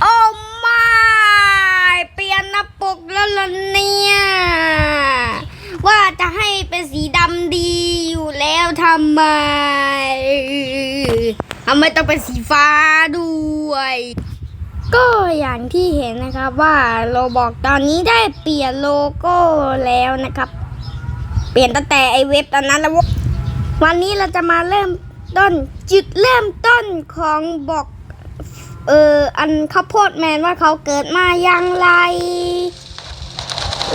โอ้ไม่เปลี่ยนหน้าปกแล้วล่ะเนี่ย ว่าจะให้เป็นสีดำดีอยู่แล้วทำไมทำไมต้องเป็นสีฟ้าด้วย ก็อย่างที่เห็นนะครับว่าโรบอกตอนนี้ได้เปลี่ยนโลโก้แล้วนะครับ เปลี่ยนตั้งแต่ไอเว็บตอนนั้นแล้ววันนี้เราจะมาเริ่มต้นจุดเริ่มต้นของบอก เออ อันข้าวโพดแมนว่าเขาเกิดมาอย่างไร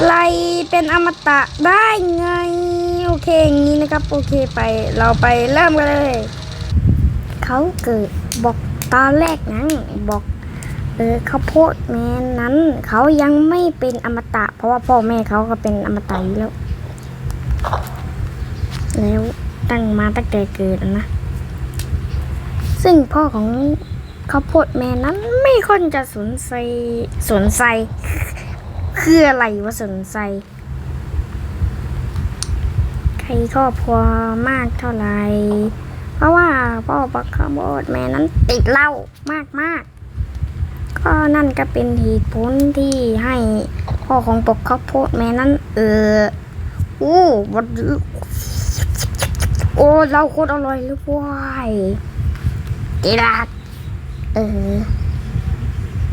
ไรเป็นอมตะได้ไง โอเคอย่างนี้นะครับ โอเคไป เราไปเริ่มกันเลย เขาเกิดบอกตอนแรกนั้นบอกเออข้าวโพดแมนนั้น เขายังไม่เป็นอมตะ เพราะว่าพ่อแม่เขาก็เป็นอมตะอยู่แล้ว แล้วตั้งมาตั้งแต่เกิดนะ ซึ่งพ่อของ ข้าวโพดแมนนั้นไม่ค่อยจะสนใจสนใจคืออะไรวะสนใจใครครอบครัวมากเท่าไหร่เพราะว่าพ่อบักข้าวโพดแม่นั้นติดเหล้ามากมากก็นั่นก็เป็นเหตุผลที่ให้พ่อของปกข้าวโพดแม่นั้น เอออู้วันโอ้เราโคตรอร่อยเลยว้ายกีฬา เออ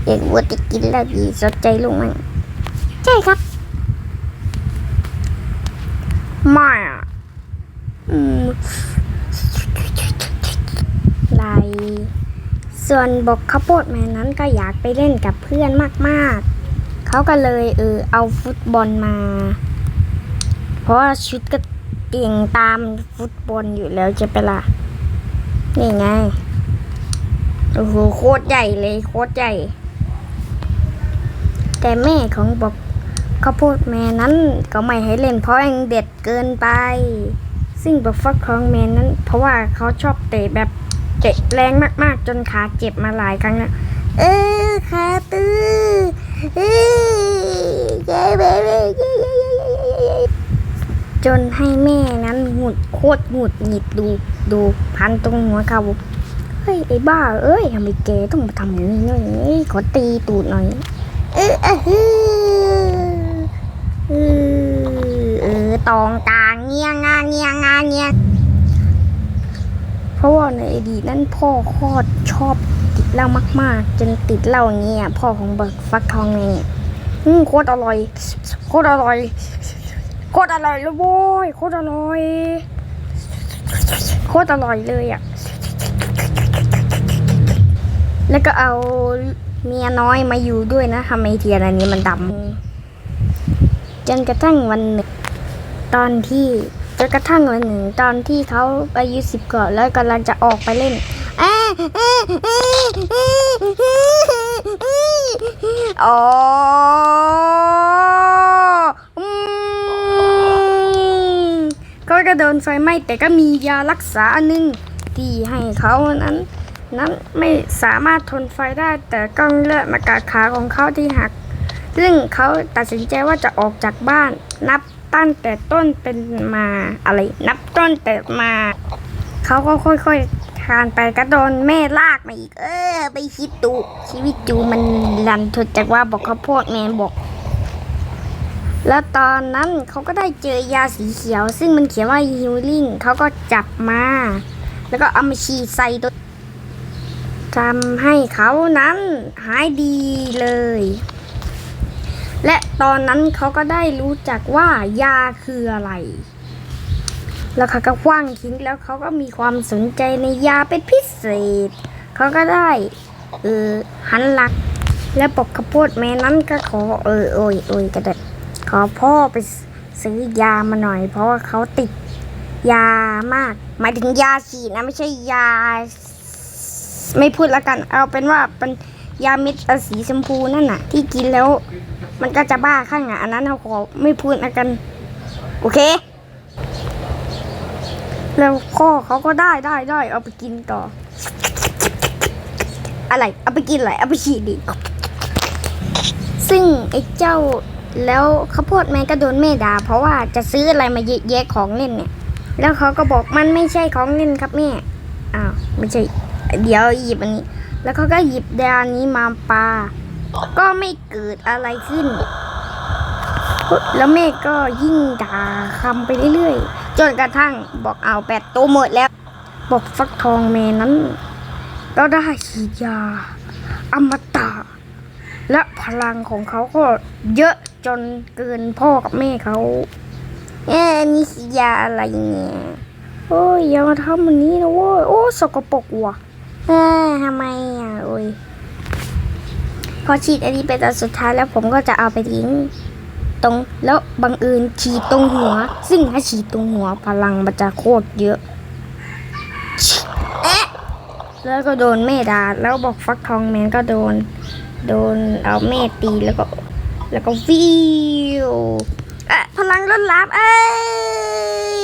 เด็กวัวจะกินแล้วดีสนใจลุงมั้งใช่ครับไม่อะอืมไรส่วนบอกข้าวโพดแมนนั้นก็อยากไปเล่นกับเพื่อนมากๆ เขาก็เลยเออเอาฟุตบอลมา เพราะว่าชุดก็เก่งตามฟุตบอลอยู่แล้วจะไปนละนี่ไง โอ้โหโคตรใหญ่เลยโคตรใหญ่ แต่แม่ของบอกขาพูดแม่นั้นก็ไม่ให้เล่นเพราะเองเด็ดเกินไป ซึ่งบอกฟักของแม่นั้น เพราะว่าเขาชอบเตะแบบเตะแรงมากๆ จนขาเจ็บมาหลายครั้งนะเออขาตื้อเออเจ๊เบจนให้แม่นั้นหุดโคตรหุดหงิดดูดูพันตรงหัวเขา เฮ้ยไอ้บ้าเอ้ยทำไมแกต้องมาทำอย่างนี้หน่อยขอตีตูดหน่อยเออเออเออเออตองตาเงียงาเงียงาเงียเพราะว่าในอดีตนั้นพ่อคตรชอบติดเหล้ามาก ๆ จนติดเหล้าเงี้ยพ่อของเบิกฟักทองเนี่ยอืมโคตรอร่อยโคตรอร่อยโคตรอร่อยเลยโว้ยโคตรอร่อยโคตรอร่อยเลยอะ แล้วก็เอาเมียน้อยมาอยู่ด้วยนะทำไมเทียนอันนี้มันดำจนกระทั่งวันหนึ่งตอนที่จนกระทั่งวันหนึ่งตอนที่เขาอายุสิบกว่าแล้วกำลังจะออกไปเล่นอ้าอ้ก็กระโดนไฟไหม้แต่ก็มียารักษาอันหนึงที่ให้เขานั้น นั้นไม่สามารถทนไฟได้แต่ก้องเลือดมากาดขาของเขาที่หัก ซึ่งเขาตัดสินใจว่าจะออกจากบ้าน นับตั้งแต่ต้นเป็นมาอะไร นับต้นแต่มา เขาก็ค่อยๆคานไปก็โดนแม่ลากมาอีก เออ ไปคิดดูชีวิตจูมันรันทดจากว่าบอกเขาโพดแมนบอกแล้วตอนนั้นเขาก็ได้เจอยาสีเขียว ซึ่งมันเขียนว่าฮิลลิ่งเขาก็จับมา แล้วก็เอามาฉีดใส่ตัว ทำให้เขานั้นหายดีเลย และตอนนั้นเขาก็ได้รู้จักว่ายาคืออะไร แล้วเขาก็คว้างทิ้งแล้วเขาก็มีความสนใจในยาเป็นพิเศษ เขาก็ได้เออหันหลัก และปกกระโพดแม่นั้นก็ขอเออโอยโอยก็ได้ขอพ่อไปซื้อยามาหน่อย เพราะว่าเขาติดยามากหมายถึงยาฉีดนะไม่ใช่ยา ไม่พูดละกัน เอาเป็นว่าเป็นยาเม็ดสีชมพูนั่นน่ะ ที่กินแล้ว มันก็จะบ้าข้างอะอันนั้นเราขอไม่พูดละกัน โอเค แล้วพ่อเขาก็ได้ได้ได้เอาไปกินต่อ อะไรเอาไปกินอะไรเอาไปฉีดดิซึ่งไอ้เจ้าแล้วข้าวโพดแม่ก็โดนแม่ด่าเพราะว่าจะซื้ออะไรมาเยอะแยะของเล่นเนี่ย แล้วเขาก็บอกมันไม่ใช่ของเล่นครับแม่อ้าวไม่ใช่ เดี๋ยวหยิบอันนี้ แล้วเขาก็หยิบดานนี้มาปา ก็ไม่เกิดอะไรขึ้น แล้วเมฆก็ยิ่งด่าคำไปเรื่อยๆ จนกระทั่งบอกเอาแปดตัวหมดแล้ว บอกฟักทองเมนั้น ก็ได้ฉีดยา อมตะ และพลังของเขาก็เยอะจนเกินพ่อกับแม่เขาเอ๊นี่ฉีดยาอะไรเนี่ยโอ้ยอย่ามาทำแบบนี้นะเว้ย โอ้สกปรกว่ะ เอ้ยทำไมอะโอ้ยพอฉีดอันนี้ไปตอนสุดท้ายแล้วผมก็จะเอาไปทิ้งตรงแล้วบังเอิญฉีดตรงหัว ซึ่งถ้าฉีดตรงหัวพลังมันจะโคตรเยอะเอ๊ะแล้วก็โดนแม่ดาแล้วบอกฟักทองแมนก็โดน โดนเอาแม่ตีแล้วก็ แล้วก็วิวเอะพลังล้นลามเอ้ย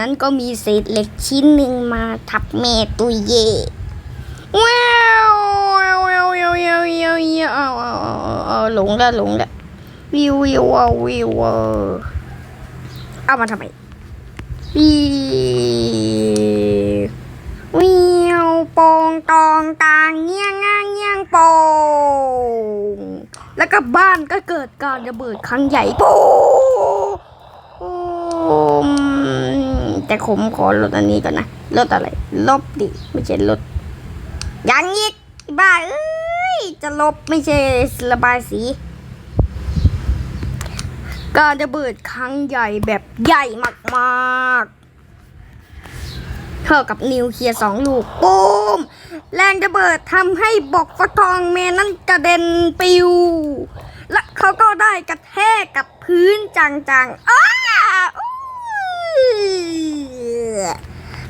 นั้นก็มีเศษเหล็กชิ้นหนึ่งมาทับแม่ตุยเย่ว้าวว้าวว้าวว้าวว้าวว้าวว้าวเอาเอาเอาเอาหลงล้วหลงล้ววิววิวว้าววิวเอามาทำไมวิววิวโปงตองตางเงี้ยงง่างเงี้ยงโปงแล้วก็บ้านก็เกิดการระเบิดครั้งใหญ่โปงอืม แต่ผมขอลดอันนี้ก่อนนะลดอะไร ลบดิ ไม่ใช่ลดยังอีกบ้าเอ้ย จะลบไม่ใช่ระบายสี การระเบิดครั้งใหญ่แบบใหญ่มากๆ เท่ากับนิวเคลียร์สองลูกปูมแรงระเบิดทำให้บอกฟักทองแมนนั้นกระเด็นปิว และเขาก็ได้กระแทกกับพื้นจังๆอ้าอู้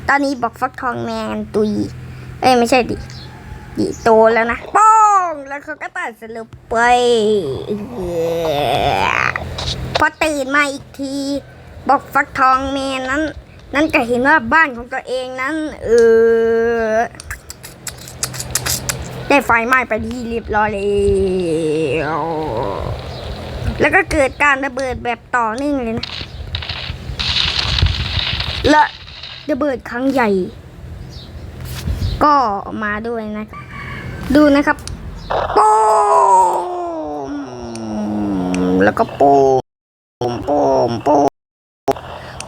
ต อนนี้บอกฟักทองแมนตุย เอ้ยไม่ใช่ดิดิโตแล้วนะป้องแล้วเขาก็ตัดสรุปไปพอตื่นมาอีกที บอกฟักทองแมนนั้น นั่นก็เห็นว่าบ้านของตัวเองนั้น เออได้ไฟไหม้ไปที่เรียบร้อยแล้วแล้วก็เกิดการระเบิดแบบต่อเนื่องเลยนะ และ ระเบิดครั้งใหญ่ ก็มาด้วยนะครับดูนะครับปูมแล้วก็ปูมปูมปูม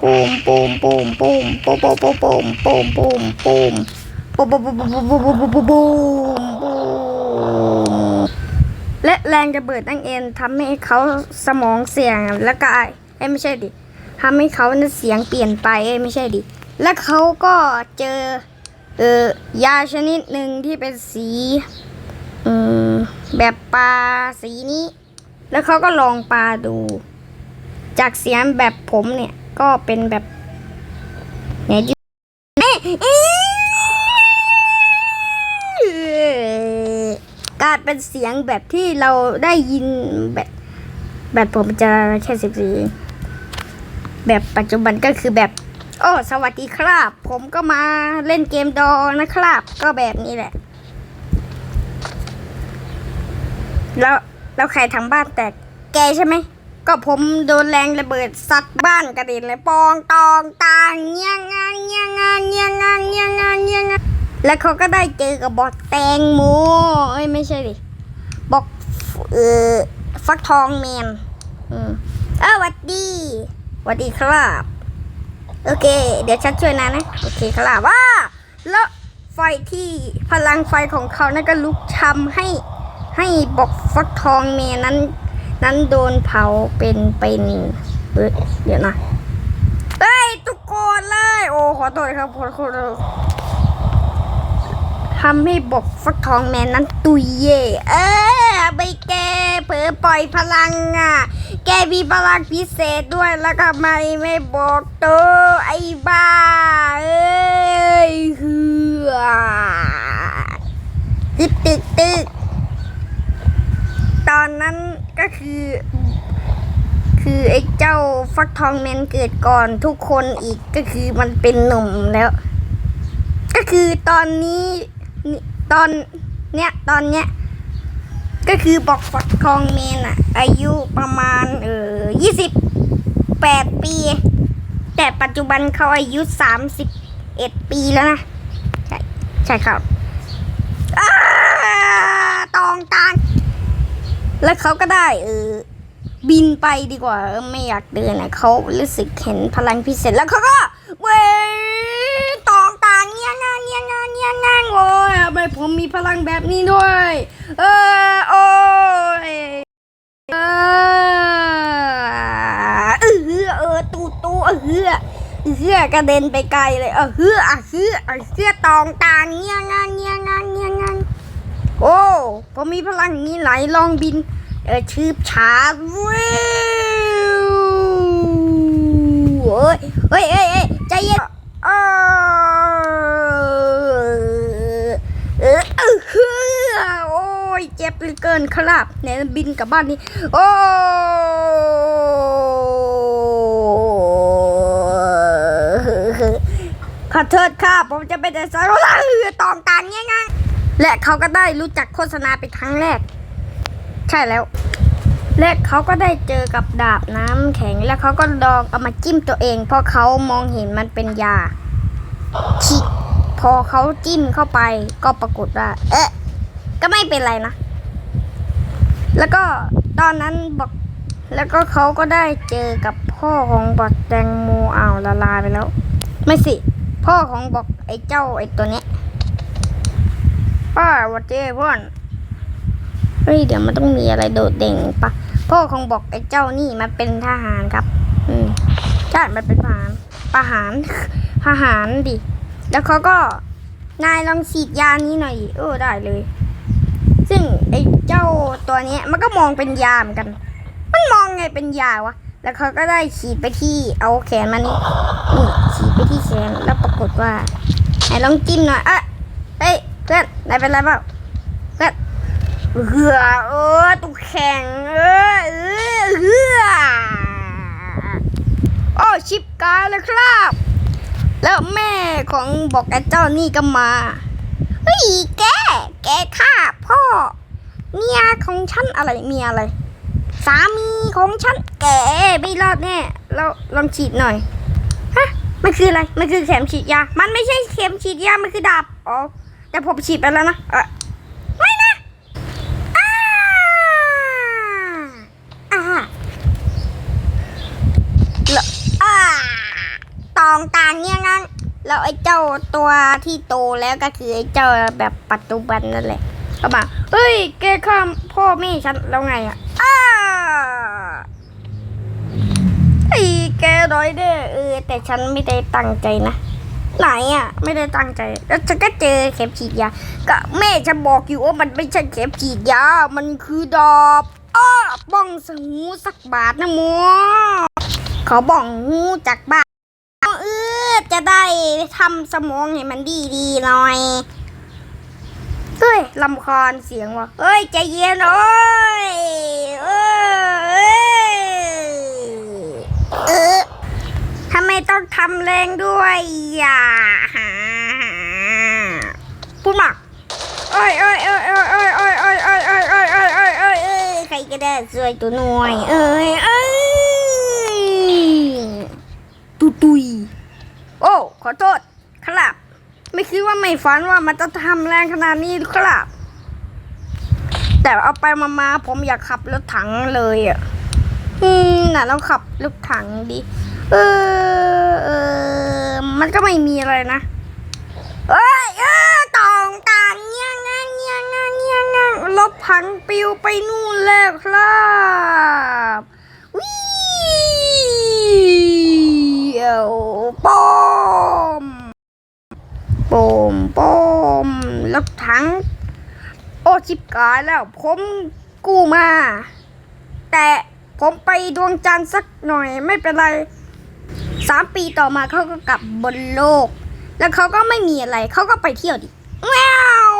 ปูมปูมปูมปูมปูมปูมปูมปูมปูมปูมปูมปูปูปูปูปูปูปูปูปูปูและแรงระเบิดนั่นเองทำให้เขาสมองเสี่ยงและกายเอ้ยไม่ใช่ดิทำให้เขาเนี่ยเสียงเปลี่ยนไปเอ้ยไม่ใช่ดิ และเขาก็เจอเออยาชนิดหนึ่งที่เป็นสีแบบปลาสีนี้ แล้วเขาก็ลองปลาดู จากเสียงแบบผมเนี่ย ก็เป็นแบบเนี่ยกลารเป็นเสียงแบบที่เราได้ยินแบบแบบผมจะแค่สิบสี่แบบปัจจุบันก็คือแบบ โอ้สวัสดีครับ ผมก็มาเล่นเกมดอนะครับ ก็แบบนี้แหละ แล้วแล้วใครทำบ้านแตกแกใช่ไหม ก็ผมโดนแรงระเบิดซัดบ้านกระเด็นเลยปองตองตางเงี้ยงางเงี้ยงางเงี้ยงางเงี้ยงางเงี้ยงางแล้วเขาก็ได้เจอกับบอทแตงโมเอ้ยไม่ใช่ดิบอกเออฟักทองแมนอืมเออหวัดดีหวัดดีครับ โอเค เดี๋ยวฉันช่วยนะนะ โอเคครับว่า แล้วไฟที่พลังไฟของเขานั่นก็ลุกทำให้ให้บอกฟักทองเมยนั้น นั้นโดนเผาเป็นเป็นเดี๋ยวนะเอ้ยทุกคนเลย โอ้ขอโทษครับขอโทษทำให้บกฟักทองแมนนั้นตุยเย่เออไปแกเผลอปล่อยพลังอะ แกมีพลังพิเศษด้วยแล้วก็ไมไม่บอกตัวไอ้บ้า เอ้ยเฮือตึกตึกตึกตอนนั้นก็คือ คือไอ้เจ้าฟักทองแมนเกิดก่อนทุกคนอีกก็คือมันเป็นหนุ่มแล้ว ก็คือตอนนี้นี่ตอนเนี้ยตอนเนี้ย ก็คือบอกฟักทองแมนอะอายุประมาณเออยี่สิบแปดปี แต่ปัจจุบันเขาอายุสามสิบเอ็ดปีแล้วนะ ใช่ใช่ครับอตองตางแล้วเขาก็ได้เออบินไปดีกว่าไม่อยากเดินอะเขารู้สึกเห็นพลังพิเศษแล้วเขาก็เว้ยตองตางเงี้ยงเงี้ยงเงี้ย ยทำไมผมมีพลังแบบนี้ด้วย เออโอ้ยเออเออเออตูตูเออเออเฮือกระเด็นไปไกลเลย เออเฮืออะเฮืออะเฮือตองตาเงี้ยงางเงี้ยงางเงี้ยงางโอ้ผมมีพลังอย่างนี้ไหลลองบิน เออชืบช้าวิวเฮ้ยเฮ้ยเฮ้ยเฮ้ยใจเย็นเออเออเออเฮือโอ้ยเจ็บเหลือเกิ นครับเนบินกลับบ้านนี่โอ้ขอโทษค่ะผมจะไปแต่สายว่าตองตังยังไงและเขาก็ได้รู้จักโฆษณาเป็นครั้งแรก ใช่แล้ว และเขาก็ได้เจอกับดาบน้ำแข็ง แล้วเขาก็ลองเอามาจิ้มตัวเอง เพราะเขามองเห็นมันเป็นยาชิพอเขาจิ้มเข้าไปก็ปรากฏว่า เอ๊ะ ก็ไม่เป็นไรนะ แล้วก็ตอนนั้นบอก แล้วก็เขาก็ได้เจอกับพ่อของบอกแตงโมอ้าวละลายไปแล้ว ไม่สิ พ่อของบอกไอ้เจ้าไอ้ตัวเนี้ยป้าวัดเจ้พ่อนเฮ้ยเดี๋ยวมันต้องมีอะไรโดดเด่นปะพ่อคงบอกไอ้เจ้านี่มันเป็นทหารครับ อืมใช่มันเป็นทหารทหารทหารดิ แล้วเขาก็นายลองฉีดยานี้หน่อย เออได้เลย ซึ่งไอ้เจ้าตัวนี้มันก็มองเป็นยาเหมือนกัน มันมองไงเป็นยาวะ แล้วเขาก็ได้ฉีดไปที่เอาแขนมานี่นี่ฉีดไปที่แขนแล้วปรากฏว่าไหนลองจิ้มหน่อยอะเฮ้ยเพื่อนนายเป็นไรเปล่าเพื่อนเหือเออตุกแข็งเออเออเหือโอ้ชิปกาเลยครับ แล้วแม่ของบอกไอ้เจ้านี่ก็มา เฮ้ยแก แกฆ่าพ่อ เมียของฉันอะไรเมียอะไร สามีของฉัน แกไม่รอดแน่ เราลองฉีดหน่อย ฮะ มันคืออะไร มันคือเข็มฉีดยา มันไม่ใช่เข็มฉีดยา มันคือดาบ อ๋อ แต่ผมฉีดไปแล้วนะ เออไม่นะอ่าอ่าลอ่าตองตางเนี่ยงั้น แล้วไอ้เจ้าตัวที่โตแล้วก็คือไอ้เจ้าแบบปัจจุบันนั่นแหละก็มาเฮ้ยแกข้ามพ่อแม่ฉันแล้วไงอะอ้าไอ้แกร้อยเด้อเออแต่ฉันไม่ได้ตั้งใจนะไหนอะ ไม่ได้ตั้งใจ แล้วฉันก็เจอเข็มฉีดยาก็แม่จะบอกอยู่ว่ามันไม่ใช่เข็มฉีดยา มันคือดอบอ้อบ้องสหูสักบาทนะมัวเขาบ้องหูจากบ้าน จะได้ทำสมองให้มันดีดีๆหน่อย เฮ้ยลำคาญเสียงว่ะเฮ้ย ใจเย็นโอ้ยเออเอ้ยเออทำไมต้องทำแรงด้วยอย่าหาพูดมาเอ้ยเอ้ยเอ้ยเอ้ยเอ้ยเอ้ยเอ้ยเอ้ยเอ้ยเอ้ยเอ้ยเอ้ยเอ้ยเอ้ยใครก็ได้ช่วยตัวหน่อยเอ้ยเอ้ยตุตุยโอ้ ขอโทษครับ ไม่คิดว่าไม่ฝันว่ามันจะทำแรงขนาดนี้ครับ แต่เอาไปมามาผมอยากขับรถถังเลยอะอืมน่ะเราขับรถถังดิเออเออมันก็ไม่มีอะไรนะเอ้ยเออตองต่างเงี้ยงงเงี้ยงเงี้ยงงรถพังปิวไปนู่นแล้วครับวิวโป้ ปมปมรถถัง โอชิบกายแล้ว ผมกู้มา แต่ผมไปดวงจันทร์สักหน่อยไม่เป็นไรสามปีต่อมาเขาก็กลับบนโลก แล้วเขาก็ไม่มีอะไร เขาก็ไปเที่ยวดิว้าว